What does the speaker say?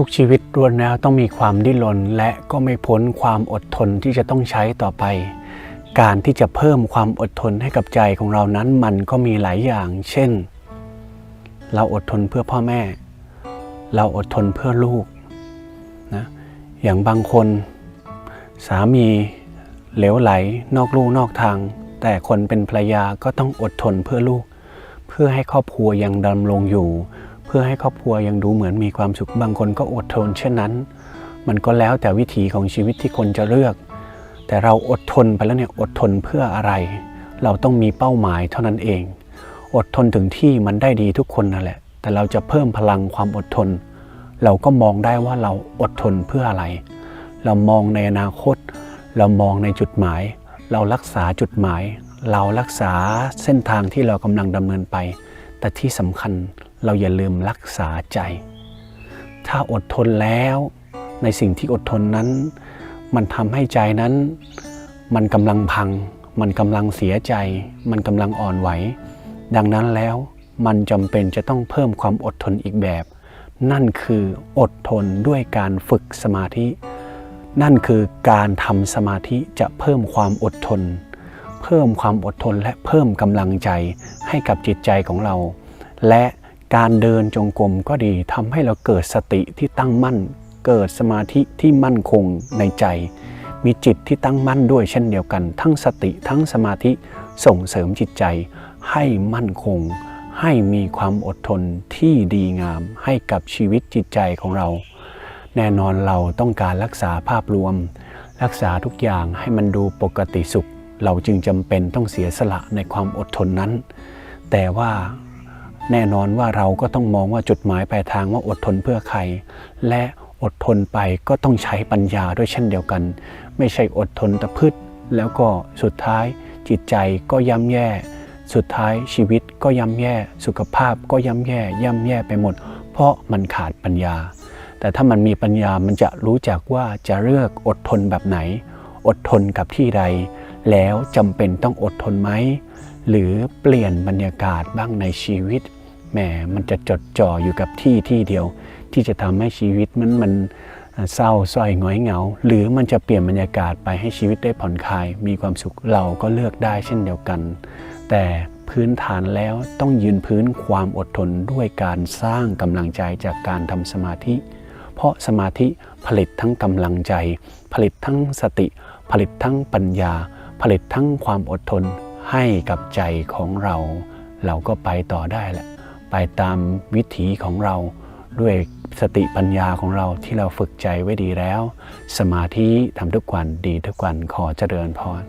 ทุกชีวิตรวนแล้วต้องมีความดิ้นรนและก็ไม่พ้นความอดทนที่จะต้องใช้ต่อไป การที่จะเพิ่มความอดทนให้กับใจของเรานั้นมันก็มีหลายอย่าง เช่น เราอดทนเพื่อพ่อแม่ เราอดทนเพื่อลูกนะอย่างบางคนสามีเหลวไหลนอกลู่นอกทาง แต่คนเป็นภรรยาก็ต้องอดทนเพื่อลูก เพื่อให้ครอบครัวยังดำรงอยู่ เพื่อให้ครอบครัวยังดูเหมือนมีความสุขบางคนก็อดทนเช่นนั้น มันก็แล้วแต่วิถีของชีวิตที่คนจะเลือก แต่เราอดทนไปแล้วเนี่ยอดทนเพื่ออะไร เราต้องมีเป้าหมายเท่านั้นเอง อดทนถึงที่มันได้ดีทุกคนนั่นแหละ แต่เราจะเพิ่มพลังความอดทน เราก็มองได้ว่าเราอดทนเพื่ออะไร เรามองในอนาคต เรามองในจุดหมาย เรารักษาจุดหมาย เรารักษาเส้นทางที่เรากำลังดำเนินไป แต่ที่สำคัญ เราอย่าลืมรักษาใจ ถ้าอดทนแล้วในสิ่งที่อดทนนั้น มันทำให้ใจนั้น มันกำลังพัง มันกำลังเสียใจ มันกำลังอ่อนไหว ดังนั้นแล้วมันจำเป็นจะต้องเพิ่มความอดทนอีกแบบ นั่นคืออดทนด้วยการฝึกสมาธิ นั่นคือการทำสมาธิจะเพิ่มความอดทน เพิ่มความอดทนและเพิ่มกำลังใจให้กับจิตใจของเรา และ การเดินจงกรมก็ดีทำให้เราเกิดสติที่ตั้งมั่น เกิดสมาธิที่มั่นคงในใจ มีจิตที่ตั้งมั่นด้วยเช่นเดียวกัน ทั้งสติทั้งสมาธิส่งเสริมจิตใจ ให้มั่นคง ให้มีความอดทนที่ดีงามให้กับชีวิตจิตใจของเรา แน่นอนเราต้องการรักษาภาพรวม รักษาทุกอย่างให้มันดูปกติสุข เราจึงจำเป็นต้องเสียสละในความอดทนนั้น แต่ว่า แน่นอนว่าเราก็ต้องมองว่าจุดหมายปลายทางว่าอดทนเพื่อใคร และอดทนไปก็ต้องใช้ปัญญาด้วยเช่นเดียวกัน ไม่ใช่อดทนตะพืชแล้วก็สุดท้ายจิตใจก็ย่ำแย่ สุดท้ายชีวิตก็ย่ำแย่ สุขภาพก็ย่ำแย่ย่ำแย่ไปหมด เพราะมันขาดปัญญา แต่ถ้ามันมีปัญญามันจะรู้จักว่าจะเลือกอดทนแบบไหน อดทนกับที่ใด แล้วจำเป็นต้องอดทนไหมหรือเปลี่ยนบรรยากาศบ้างในชีวิต แหมมันจะจดจ่ออยู่กับที่ที่เดียว ที่จะทำให้ชีวิตมันมันเศร้าส้อยงอยเหงา หรือมันจะเปลี่ยนบรรยากาศไปให้ชีวิตได้ผ่อนคลาย มีความสุขเราก็เลือกได้เช่นเดียวกัน แต่พื้นฐานแล้วต้องยืนพื้นความอดทนด้วยการสร้างกำลังใจจากการทำสมาธิ เพราะสมาธิผลิตทั้งกำลังใจ ผลิตทั้งสติ ผลิตทั้งปัญญา ผลิตทั้งความอดทนให้กับใจของเรา เราก็ไปต่อได้แหละ ไปตามวิถีของเราด้วยสติปัญญาของเราที่เราฝึกใจไว้ดีแล้ว สมาธิทำทุกวันดีทุกวันขอเจริญพร